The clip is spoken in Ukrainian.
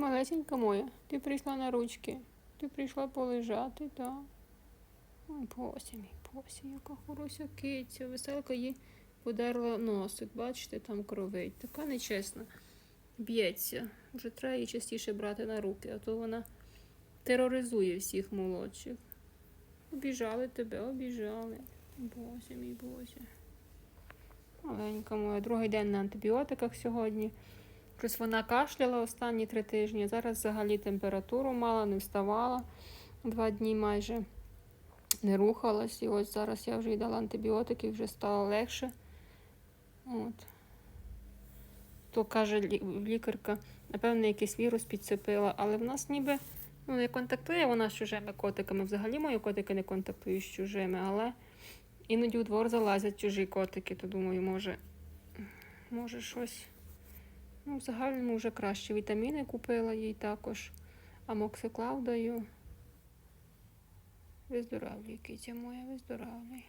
малесенька моя, ти прийшла на ручки. Ти прийшла полежати, так. Ой, Пося мій, Пося, яка хороша киця. Веселка їй подерла носик. Бачите, там кровить. Така нечесна. Б'ється. Вже треба її частіше брати на руки, а то вона тероризує всіх молодших. Обіжали тебе, обіжали. Боже мій Боже. Маленька моя, другий день на антибіотиках сьогодні. Щось вона кашляла останні три тижні. Зараз взагалі температуру мала, не вставала два дні майже не рухалась. І ось зараз я вже їй дала антибіотики, вже стало легше. От. То каже лікарка, напевно, якийсь вірус підцепила, але в нас ніби ну, не контактує вона з чужими котиками. Взагалі мої котики не контактують з чужими, але іноді у двор залазять чужі котики, то думаю, може, може щось. Ну, в загальному вже краще. Вітаміни купила їй також. амоксиклавдою. Виздоравлюй, китя моя, виздоравлюй.